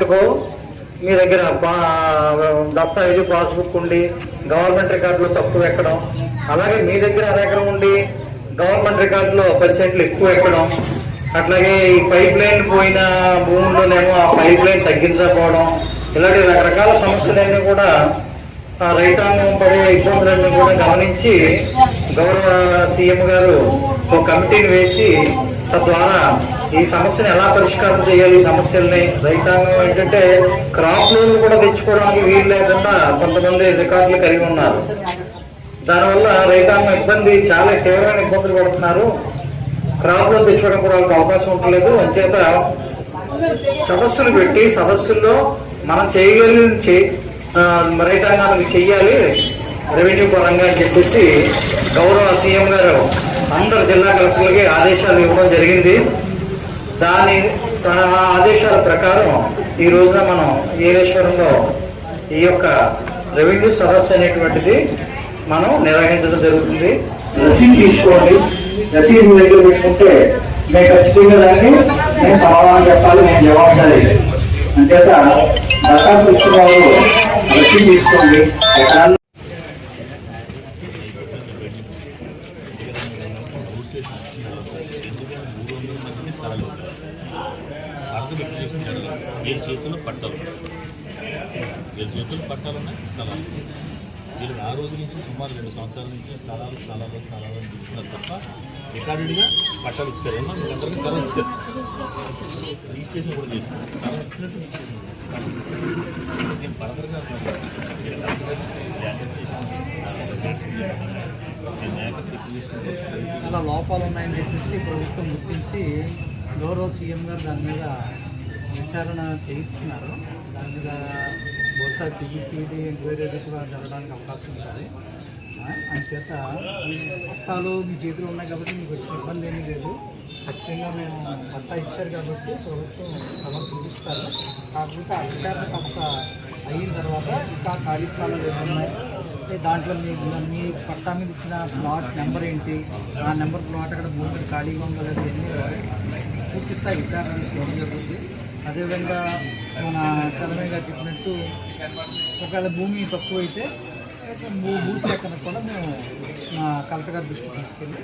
డాక్యుమెంట్కో మీ దగ్గర దస్తావేజు పాస్బుక్ ఉండి గవర్నమెంట్ రికార్డులో తక్కువ ఎక్కడం అలాగే మీ దగ్గర అరెకరం ఉండి గవర్నమెంట్ రికార్డులో పర్సెంట్లు ఎక్కువ ఎక్కడం అట్లాగే ఈ పైప్ లైన్ పోయిన భూముల్లోనేమో ఆ పైప్ లైన్ తగ్గించకపోవడం ఇలాంటి రకరకాల సమస్యలన్నీ కూడా ఆ రైతాంగం పడే ఇబ్బందులన్నీ కూడా గమనించి గౌరవ సీఎం గారు ఒక కమిటీని వేసి తద్వారా ఈ సమస్యను ఎలా పరిష్కారం చేయాలి? ఈ సమస్యల్ని రైతాంగం ఏంటంటే క్రాప్ లోన్లు కూడా తెచ్చుకోవడానికి వీలు లేకుండా కొంతమంది రికార్డులు కలిగి ఉన్నారు. దానివల్ల రైతాంగం ఇబ్బంది చాలా తీవ్రమైన ఇబ్బందులు పడుతున్నారు. క్రాప్ లోన్ తెచ్చుకోవడం కూడా వాళ్ళకి అవకాశం ఉండలేదు. అంచేత సదస్సులు పెట్టి సదస్సుల్లో మనం చేయగలిగిన రైతాంగానికి చెయ్యాలి. రెవెన్యూ పరంగా అని చెప్పేసి గౌరవ సీఎం గారు అందరు జిల్లా కలెక్టర్లకి ఆదేశాలు ఇవ్వడం జరిగింది. దాని తన ఆదేశాల ప్రకారం ఈ రోజున మనం ఏలేశ్వరంలో ఈ యొక్క రెవెన్యూ సదస్సు అనేటువంటిది మనం నిర్వహించడం జరుగుతుంది. రసీదు తీసుకోండి. రసీదు దగ్గర పెట్టుకుంటే మేము ఖచ్చితంగా దాన్ని మేము సమాధానం చెప్పాలి మేము జవాబుదారీ. అంచేత దరఖాస్తు ఇచ్చిన వాళ్ళు రసీదు తీసుకోండి. ఎకరాల్లో అర్థం ఎప్పుడు చేసిన జరగదు వీళ్ళ చేతుల్లో పట్టాలు వీళ్ళ చేతుల్లో పట్టాలు ఉన్నాయి స్థలాలు వీళ్ళకి ఆ రోజు నుంచి సుమారు రెండు సంవత్సరాల నుంచి స్థలాలు స్థలాలు స్థలాలు అని చూస్తున్నారు తప్ప రికార్డెడ్గా పట్టాలు ఇచ్చారు ఏమన్నా మీకు అందరికీ చాలా ఇచ్చారు రిజిస్ట్రేషన్ కూడా చేశారు చాలా ఇచ్చినట్టు నేను ఫర్దర్గా చాలా లోపాలు ఉన్నాయని చెప్పేసి ప్రభుత్వం గుర్తించి గౌరవ సీఎం గారు దాని మీద విచారణ చేయిస్తున్నారు. దాని మీద బహుశా సిబిసిడి ఎంక్వైరీ కూడా జరగడానికి అవకాశం ఉంటుంది. అందుచేత అంచేత పట్టాలు మీ చేతిలో ఉన్నాయి కాబట్టి మీకు వచ్చిన ఇబ్బంది ఏమీ లేదు. ఖచ్చితంగా మేము పట్టా ఇచ్చారు కాబట్టి ప్రభుత్వం క్రమం చూపిస్తారు. కాకపోతే ఆ విచారణ కాస్త అయిన తర్వాత ఇంకా ఖాళీ స్థలాలు ఉన్నాయి? అంటే దాంట్లో మీ మీ పట్టా మీద ఇచ్చిన ప్లాట్ నెంబర్ ఏంటి? ఆ నెంబర్ ప్లాట్ అక్కడ భూమి ఖాళీగా ఉందో లేదా. పూర్తి స్థాయి విచారణ చేయడం జరుగుతుంది. అదేవిధంగా మన చలమయ్య గారు చెప్పినట్టు ఒకవేళ భూమి తక్కువ అయితే భూ భూసేకరణ కూడా మేము మా కలెక్టర్ గారి దృష్టికి తీసుకెళ్ళి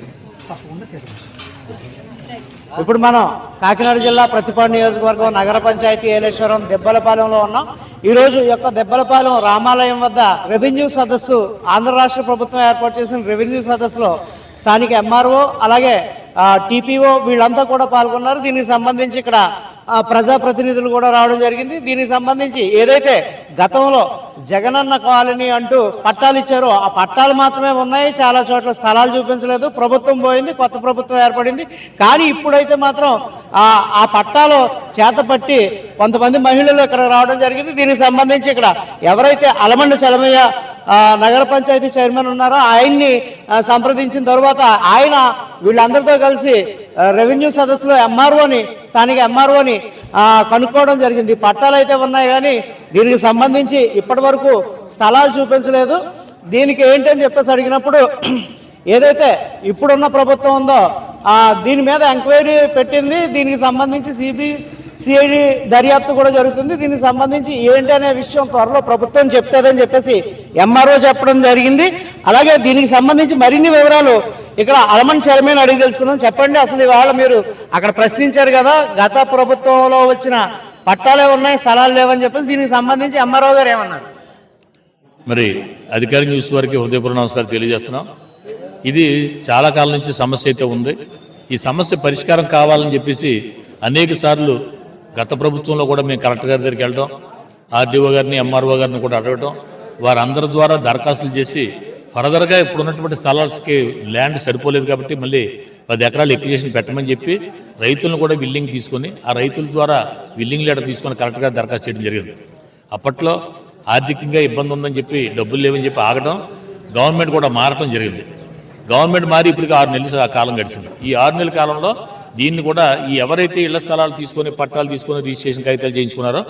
తప్పకుండా చేద్దాం ఇప్పుడు మనం కాకినాడ జిల్లా ప్రతిపాడు నియోజకవర్గం నగర పంచాయతీ ఏలేశ్వరం దెబ్బలపాలెంలో ఉన్నాం. ఈరోజు యొక్క దెబ్బలపాలెం రామాలయం వద్ద రెవెన్యూ సదస్సు ఆంధ్ర రాష్ట్ర ప్రభుత్వం ఏర్పాటు చేసిన రెవెన్యూ సదస్సులో స్థానిక ఎంఆర్ఓ అలాగే టీపీఓ వీళ్ళంతా కూడా పాల్గొన్నారు. దీనికి సంబంధించి ఇక్కడ ప్రజాప్రతినిధులు కూడా రావడం జరిగింది. దీనికి సంబంధించి ఏదైతే గతంలో జగనన్న కాలనీ అంటూ పట్టాలు ఇచ్చారో ఆ పట్టాలు మాత్రమే ఉన్నాయి. చాలా చోట్ల స్థలాలు చూపించలేదు. ప్రభుత్వం పోయింది కొత్త ప్రభుత్వం ఏర్పడింది. కానీ ఇప్పుడైతే మాత్రం ఆ పట్టాలో పట్టాలు చేతపట్టి కొంతమంది మహిళలు ఇక్కడ రావడం జరిగింది. దీనికి సంబంధించి ఇక్కడ ఎవరైతే అలమండ చలమయ్య నగర పంచాయతీ చైర్మన్ ఉన్నారో? ఆయన్ని సంప్రదించిన తర్వాత ఆయన వీళ్ళందరితో కలిసి రెవెన్యూ సదస్సులో ఎంఆర్ఓని స్థానిక ఎంఆర్ఓని కనుక్కోవడం జరిగింది. పట్టాలు అయితే ఉన్నాయి కానీ దీనికి సంబంధించి ఇప్పటి వరకు స్థలాలు చూపించలేదు. దీనికి ఏంటని చెప్పేసి అడిగినప్పుడు ఏదైతే ఇప్పుడున్న ప్రభుత్వం ఉందో దీని మీద ఎంక్వైరీ పెట్టింది. దీనికి సంబంధించి సిబి సిఐడి దర్యాప్తు కూడా జరుగుతుంది. దీనికి సంబంధించి ఏంటి అనే విషయం త్వరలో ప్రభుత్వం చెప్తుందని చెప్పేసి ఎంఆర్ఓ చెప్పడం జరిగింది. అలాగే దీనికి సంబంధించి మరిన్ని వివరాలు ఇక్కడ అలమన్ చైర్మన్ అడిగి తెలుసుకుందాం. చెప్పండి అసలు ఇవాళ మీరు అక్కడ ప్రశ్నించారు కదా గత ప్రభుత్వంలో వచ్చిన పట్టాలే ఉన్నాయి స్థలాలు లేవని చెప్పేసి దీనికి సంబంధించి ఎంఆర్ఓ గారు ఏమన్నారు? మరి అధికారిక న్యూస్ వారికి హృదయపూర్వ నమస్కారాలు తెలియజేస్తున్నాం. ఇది చాలా కాలం నుంచి సమస్య అయితే ఉంది. ఈ సమస్య పరిష్కారం కావాలని చెప్పేసి అనేక సార్లు గత ప్రభుత్వంలో కూడా మేము కలెక్టర్ గారి దగ్గరికి వెళ్ళడం ఆర్డీఓ గారిని ఎంఆర్ఓ గారిని కూడా అడగటం వారందరి ద్వారా దరఖాస్తులు చేసి ఫర్దర్గా ఇప్పుడు ఉన్నటువంటి స్థలాలకి ల్యాండ్ సరిపోలేదు కాబట్టి మళ్ళీ పది ఎకరాలు ఎప్లికేషన్ పెట్టమని చెప్పి రైతులను కూడా బిల్లింగ్ తీసుకొని ఆ రైతుల ద్వారా బిల్లింగ్ లెటర్ తీసుకొని కలెక్టర్ గారు దరఖాస్తు చేయడం జరిగింది. అప్పట్లో ఆర్థికంగా ఇబ్బంది ఉందని చెప్పి డబ్బులు లేవని చెప్పి ఆగడం గవర్నమెంట్ కూడా మారటం జరిగింది. గవర్నమెంట్ మారి ఇప్పటికి ఆరు నెలలు ఆ కాలం గడిచింది. ఈ ఆరు నెలల కాలంలో దీన్ని కూడా ఈ ఎవరైతే ఇళ్ళ స్థలాలు తీసుకొని పట్టాలు తీసుకొని రిజిస్ట్రేషన్ కాగితాలు చేయించుకున్నారో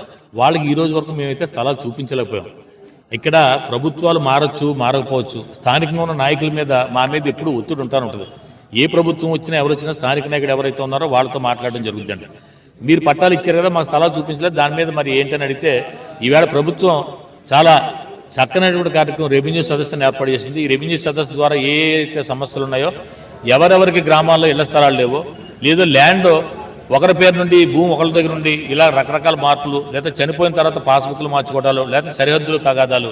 వాళ్ళకి ఈ రోజు వరకు మేమైతే స్థలాలు చూపించలేకపోయాం. ఇక్కడ ప్రభుత్వాలు మారచ్చు మారకపోవచ్చు. స్థానికంగా ఉన్న నాయకుల మీద మా మీద ఎప్పుడు ఒత్తిడి ఉంటాను ఉంటుంది. ఏ ప్రభుత్వం వచ్చినా ఎవరు వచ్చినా స్థానిక నాయకుడు ఎవరైతే ఉన్నారో వాళ్ళతో మాట్లాడడం జరుగుతుందండి. మీరు పట్టాలు ఇచ్చారు కదా మాకు స్థలాలు చూపించలేదు. దాని మీద మరి ఏంటని అడిగితే ఈవేళ ప్రభుత్వం చాలా చక్కనటువంటి కార్యక్రమం రెవెన్యూ సదస్సును ఏర్పాటు చేసింది. ఈ రెవెన్యూ సదస్సు ద్వారా ఏ ఏ సమస్యలు ఉన్నాయో ఎవరెవరికి గ్రామాల్లో ఇళ్ళ స్థలాలు లేవో లేదా ల్యాండ్ ఒకరి పేరు నుండి భూమి ఒకరి దగ్గర నుండి ఇలా రకరకాల మార్పులు లేదా చనిపోయిన తర్వాత పాస్బుక్లు మార్చుకోవడాలు లేదా సరిహద్దులు తగాదాలు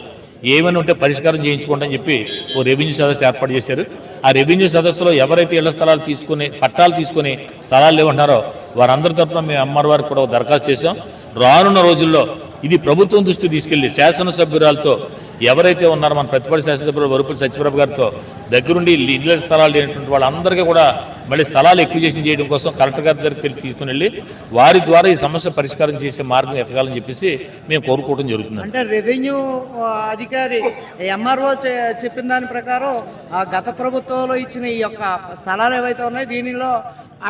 ఏమైనా ఉంటే పరిష్కారం చేయించుకోండి అని చెప్పి ఓ రెవెన్యూ సదస్సు ఏర్పాటు చేశారు. ఆ రెవెన్యూ సదస్సులో ఎవరైతే ఇళ్ళ స్థలాలు తీసుకుని పట్టాలు తీసుకుని స్థలాలు లేవంటున్నారో వారందరి తరఫున మేము అమ్మవారి వారికి కూడా దరఖాస్తు చేశాం. రానున్న రోజుల్లో ఇది ప్రభుత్వం దృష్టి తీసుకెళ్ళి శాసనసభ్యురాలతో ఎవరైతే ఉన్నారో మన ప్రతిపక్ష శాసనసభ్యులు వరుపుల సత్యప్రభు గారితో దగ్గరుండి ఇళ్ళ స్థలాలు లేనటువంటి వాళ్ళందరికీ కూడా మళ్ళీ స్థలాలు ఎక్విజేషన్ చేయడం కోసం కలెక్టర్ గారి దగ్గరికి వెళ్ళి తీసుకుని వెళ్ళి వారి ద్వారా ఈ సమస్య పరిష్కారం చేసే మార్గం ఎతకాలని చెప్పేసి మేము కోరుకోవడం జరుగుతుంది. అంటే రెవెన్యూ అధికారి ఎంఆర్ఓ చెప్పిన దాని ప్రకారం ఆ గత ప్రభుత్వంలో ఇచ్చిన ఈ యొక్క స్థలాలు ఏవైతే ఉన్నాయో దీనిలో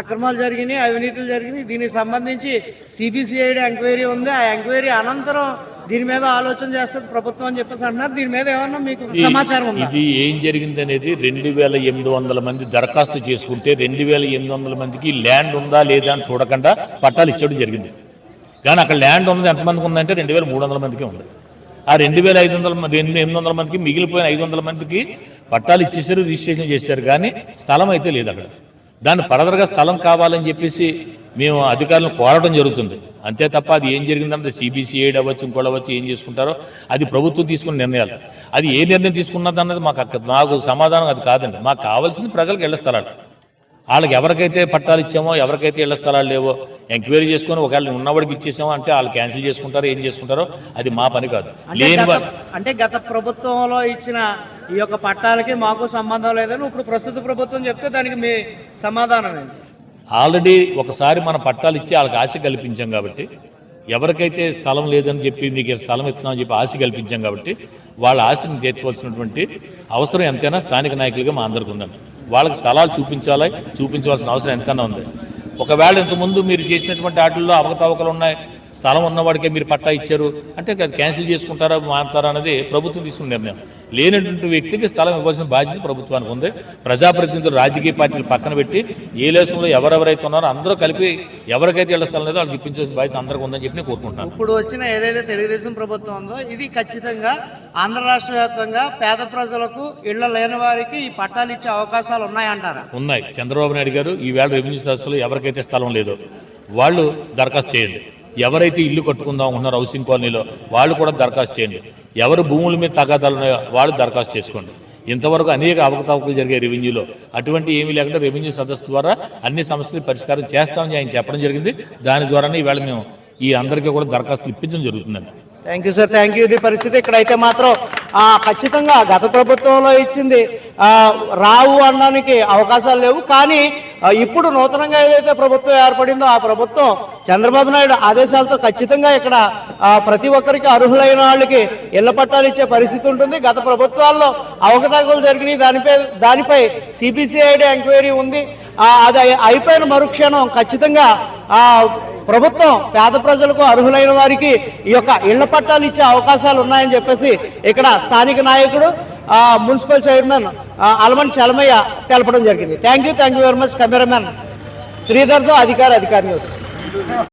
అక్రమాలు జరిగినాయి అవినీతులు జరిగినాయి. దీనికి సంబంధించి సిబిసిఐడి ఎంక్వైరీ ఉంది. ఆ ఎంక్వైరీ అనంతరం దీని మీద ఆలోచన చేస్తుంది ప్రభుత్వం అని చెప్పేసి అంటున్నారు. దీని మీద ఏమన్నా మీకు సమాచారం ఉందా? ఇది ఏం జరిగింది అనేది రెండు వేల ఎనిమిది వందల మంది దరఖాస్తు చేసుకుంటే రెండు వేల ఎనిమిది వందల మందికి ల్యాండ్ ఉందా లేదా అని చూడకుండా పట్టాలు ఇచ్చడం జరిగింది. కానీ అక్కడ ల్యాండ్ ఉన్నది ఎంతమందికి ఉందంటే రెండు వేల మూడు వందల మందికి ఉంది. ఆ రెండు వేల ఐదు వందల రెండు ఎనిమిది వందల మందికి మిగిలిపోయిన ఐదు వందల మందికి పట్టాలు ఇచ్చేసారు రిజిస్ట్రేషన్ చేశారు కానీ స్థలం అయితే లేదు అక్కడ. దాన్ని ఫర్దర్గా స్థలం కావాలని చెప్పేసి మేము అధికారులను కోరడం జరుగుతుంది. అంతే తప్ప అది ఏం జరిగిందంటే సిబిసిఐడి అవ్వచ్చు ఇంకోటి అవ్వచ్చు ఏం చేసుకుంటారో అది ప్రభుత్వం తీసుకున్న నిర్ణయాలు. అది ఏ నిర్ణయం తీసుకున్నది అన్నది మాకు అక్క- మాకు సమాధానం అది కాదండి. మాకు కావాల్సింది ప్రజలకు ఇళ్ళ స్థలాలు. వాళ్ళకి ఎవరికైతే పట్టాలు ఇచ్చామో ఎవరికైతే ఇళ్ళ స్థలాలు లేవో ఎంక్వైరీ చేసుకొని ఒకవేళ ఉన్నవాడికి ఇచ్చేసామో అంటే వాళ్ళు క్యాన్సిల్ చేసుకుంటారో ఏం చేసుకుంటారో అది మా పని కాదు. లేని అంటే గత ప్రభుత్వంలో ఇచ్చిన ఈ యొక్క పట్టాలకి మాకు సంబంధం లేదని ఇప్పుడు ప్రస్తుత ప్రభుత్వం చెప్తే దానికి మీ సమాధానం ఏంటి? ఆల్రెడీ ఒకసారి మన పట్టాలు ఇచ్చి వాళ్ళకి ఆశ కల్పించాం కాబట్టి ఎవరికైతే స్థలం లేదని చెప్పి మీకు స్థలం ఇస్తున్నామని చెప్పి ఆశ కల్పించాం కాబట్టి వాళ్ళ ఆశను తీర్చవలసినటువంటి అవసరం ఎంతైనా స్థానిక నాయకులుగా మా అందరికి ఉందండి వాళ్ళకి స్థలాలు చూపించాలి. చూపించవలసిన అవసరం ఎంతైనా ఉంది. ఒకవేళ ఇంతకుముందు మీరు చేసినటువంటి వాటిల్లో అవకతవకలు ఉన్నాయి. స్థలం ఉన్నవాడికే మీరు పట్టా ఇచ్చారు అంటే అది క్యాన్సిల్ చేసుకుంటారా మారుతారా అనేది ప్రభుత్వం తీసుకున్న నిర్ణయం. లేనటువంటి వ్యక్తికి స్థలం ఇవ్వాల్సిన బాధ్యత ప్రభుత్వానికి ఉంది. ప్రజాప్రతినిధులు రాజకీయ పార్టీలు పక్కన పెట్టి ఏ లేసంలో ఎవరెవరైతే ఉన్నారో అందరూ కలిపి ఎవరికైతే ఇళ్ళ స్థలం లేదో వాళ్ళకి ఇప్పించాల్సిన బాధ్యత అందరికీ ఉందని చెప్పి నేను కోరుకుంటున్నాను. ఇప్పుడు వచ్చిన ఏదైతే తెలుగుదేశం ప్రభుత్వం ఉందో ఇది ఖచ్చితంగా ఆంధ్ర రాష్ట్ర వ్యాప్తంగా పేద ప్రజలకు ఇళ్ళ లేని వారికి ఈ పట్టాలు ఇచ్చే అవకాశాలు ఉన్నాయంటారా? ఉన్నాయి. చంద్రబాబు నాయుడు గారు ఈవేళ రెవెన్యూ సదస్సులో ఎవరికైతే స్థలం లేదో వాళ్ళు దరఖాస్తు చేయండి. ఎవరైతే ఇల్లు కట్టుకుందాం అనుకున్నారో హౌసింగ్ కాలనీలో వాళ్ళు కూడా దరఖాస్తు చేయండి. ఎవరు భూముల మీద తగాదాలు వాళ్ళు దరఖాస్తు చేసుకోండి. ఇంతవరకు అనేక అవకతవకలు జరిగాయి రెవెన్యూలో. అటువంటి ఏమీ లేకుండా రెవెన్యూ సదస్సు ద్వారా అన్ని సమస్యలు పరిష్కారం చేస్తామని ఆయన చెప్పడం జరిగింది. దాని ద్వారానే ఈవేళ మేము ఈ అందరికీ కూడా దరఖాస్తులు ఇప్పించడం జరుగుతుందండి. Thank you sir thank you ఇది పరిస్థితి ఇక్కడైతే మాత్రం ఖచ్చితంగా గత ప్రభుత్వంలో ఇచ్చింది రావు అనడానికి అవకాశాలు లేవు. కానీ ఇప్పుడు నూతనంగా ఏదైతే ప్రభుత్వం ఏర్పడిందో ఆ ప్రభుత్వం చంద్రబాబు నాయుడు ఆదేశాలతో ఖచ్చితంగా ఇక్కడ ప్రతి ఒక్కరికి అర్హులైన వాళ్ళకి ఇళ్ళ పట్టాలు ఇచ్చే పరిస్థితి ఉంటుంది. గత ప్రభుత్వాల్లో అవకతవకలు జరిగినాయి. దానిపై దానిపై సిబిసిఐడి ఎంక్వైరీ ఉంది. అది అయిపోయిన మరుక్షణం ఖచ్చితంగా ప్రభుత్వం పేద ప్రజలకు అర్హులైన వారికి ఈ యొక్క ఇళ్ళ పట్టాలు ఇచ్చే అవకాశాలు ఉన్నాయని చెప్పేసి ఇక్కడ స్థానిక నాయకుడు మున్సిపల్ చైర్మన్ ఆ, అలమన్ చలమయ్య తెలపడం జరిగింది. Thank you thank you very much cameraman శ్రీధర్తో అధికార అధికారి న్యూస్.